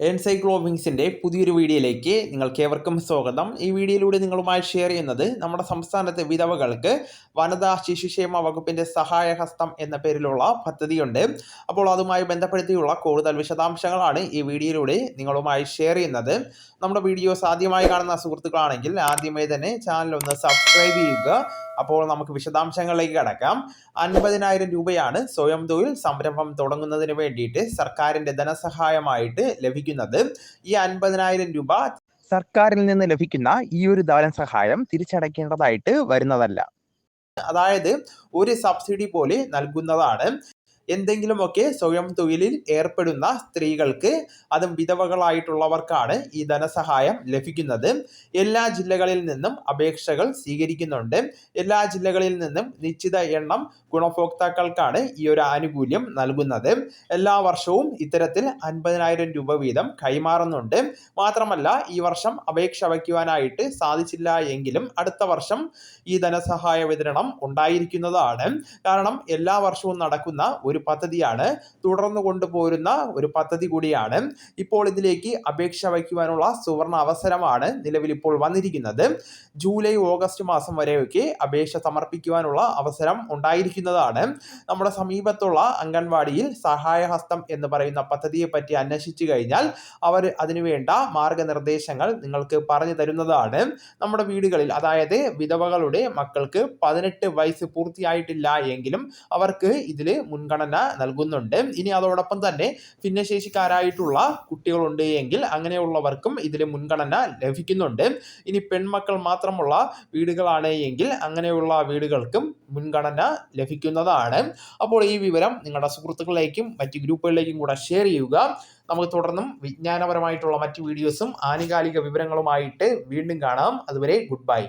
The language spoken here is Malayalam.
എൻസൈക്ലോവിങ്സിന്റെ പുതിയൊരു വീഡിയോയിലേക്ക് നിങ്ങൾക്ക് ഏവർക്കും സ്വാഗതം. ഈ വീഡിയോയിലൂടെ നിങ്ങളുമായി ഷെയർ ചെയ്യുന്നത് നമ്മുടെ സംസ്ഥാനത്തെ വിധവകൾക്ക് വനിതാ ശിശുക്ഷേമ വകുപ്പിന്റെ സഹായഹസ്തം എന്ന പേരിലുള്ള പദ്ധതിയുണ്ട്. അപ്പോൾ അതുമായി ബന്ധപ്പെടുത്തിയുള്ള കൂടുതൽ വിശദാംശങ്ങളാണ് ഈ വീഡിയോയിലൂടെ നിങ്ങളുമായി ഷെയർ ചെയ്യുന്നത്. നമ്മുടെ വീഡിയോസ് ആദ്യമായി കാണുന്ന സുഹൃത്തുക്കളാണെങ്കിൽ ആദ്യമേ തന്നെ ചാനൽ ഒന്ന് സബ്സ്ക്രൈബ് ചെയ്യുക. അപ്പോൾ നമുക്ക് വിശദാംശങ്ങളിലേക്ക് കടക്കാം. അൻപതിനായിരം രൂപയാണ് സ്വയം തൊഴിൽ സംരംഭം തുടങ്ങുന്നതിന് വേണ്ടിയിട്ട് സർക്കാരിന്റെ ധനസഹായമായിട്ട് ലഭിക്കുന്നത് ഈ അൻപതിനായിരം രൂപ സർക്കാരിൽ നിന്ന് ലഭിക്കുന്ന ഈ ഒരു ധനസഹായം തിരിച്ചടയ്ക്കേണ്ടതായിട്ട് വരുന്നതല്ല. അതായത് ഒരു സബ്സിഡി പോലെ നൽകുന്നതാണ്. എന്തെങ്കിലുമൊക്കെ സ്വയം തൊഴിലിൽ ഏർപ്പെടുന്ന സ്ത്രീകൾക്ക് അതും വിധവകളായിട്ടുള്ളവർക്കാണ് ഈ ധനസഹായം ലഭിക്കുന്നത്. എല്ലാ ജില്ലകളിൽ നിന്നും അപേക്ഷകൾ സ്വീകരിക്കുന്നുണ്ട്. എല്ലാ ജില്ലകളിൽ നിന്നും നിശ്ചിത എണ്ണം ഗുണഭോക്താക്കൾക്കാണ് ഈ ഒരു ആനുകൂല്യം നൽകുന്നത്. എല്ലാ വർഷവും ഇത്തരത്തിൽ അൻപതിനായിരം രൂപ വീതം കൈമാറുന്നുണ്ട്. മാത്രമല്ല ഈ വർഷം അപേക്ഷ വയ്ക്കുവാനായിട്ട് സാധിച്ചില്ല എങ്കിലും അടുത്ത വർഷം ഈ ധനസഹായ വിതരണം ഉണ്ടായിരിക്കുന്നതാണ്. കാരണം എല്ലാ വർഷവും നടക്കുന്ന ഒരു പദ്ധതിയാണ്. തുടർന്നു കൊണ്ടുപോരുന്ന ഒരു പദ്ധതി കൂടിയാണ്. ഇപ്പോൾ ഇതിലേക്ക് അപേക്ഷ വയ്ക്കുവാനുള്ള സുവർണ അവസരമാണ് നിലവിൽ ഇപ്പോൾ വന്നിരിക്കുന്നത്. ജൂലൈ ഓഗസ്റ്റ് മാസം വരെയൊക്കെ അപേക്ഷ സമർപ്പിക്കുവാനുള്ള അവസരം ഉണ്ടായിരിക്കുന്നതാണ്. നമ്മുടെ സമീപത്തുള്ള അംഗൻവാടിയിൽ സഹായഹസ്തം എന്ന് പറയുന്ന പദ്ധതിയെ പറ്റി അന്വേഷിച്ചു കഴിഞ്ഞാൽ അവർ അതിനുവേണ്ട മാർഗനിർദ്ദേശങ്ങൾ നിങ്ങൾക്ക് പറഞ്ഞു തരുന്നതാണ്. നമ്മുടെ വീടുകളിൽ അതായത് വിധവകളുടെ മക്കൾക്ക് പതിനെട്ട് വയസ്സ് പൂർത്തിയായിട്ടില്ല എങ്കിലും അവർക്ക് ഇതിൽ മുൻഗണന നൽകുന്നുണ്ട്. ഇനി അതോടൊപ്പം തന്നെ ഭിന്നശേഷിക്കാരായിട്ടുള്ള കുട്ടികളുണ്ട് എങ്കിൽ അങ്ങനെയുള്ളവർക്കും ഇതിൽ മുൻഗണന ലഭിക്കുന്നുണ്ട്. ഇനി പെൺമക്കൾ മാത്രമുള്ള വീടുകളാണ് എങ്കിൽ അങ്ങനെയുള്ള വീടുകൾക്കും മുൻഗണന ലഭിക്കുന്നതാണ്. അപ്പോൾ ഈ വിവരം നിങ്ങളുടെ സുഹൃത്തുക്കളിലേക്കും മറ്റ് ഗ്രൂപ്പുകളിലേക്കും കൂടെ ഷെയർ ചെയ്യുക. നമുക്ക് തുടർന്നും വിജ്ഞാനപരമായിട്ടുള്ള മറ്റ് വീഡിയോസും ആനുകാലിക വിവരങ്ങളുമായിട്ട് വീണ്ടും കാണാം. അതുവരെ ഗുഡ് ബൈ.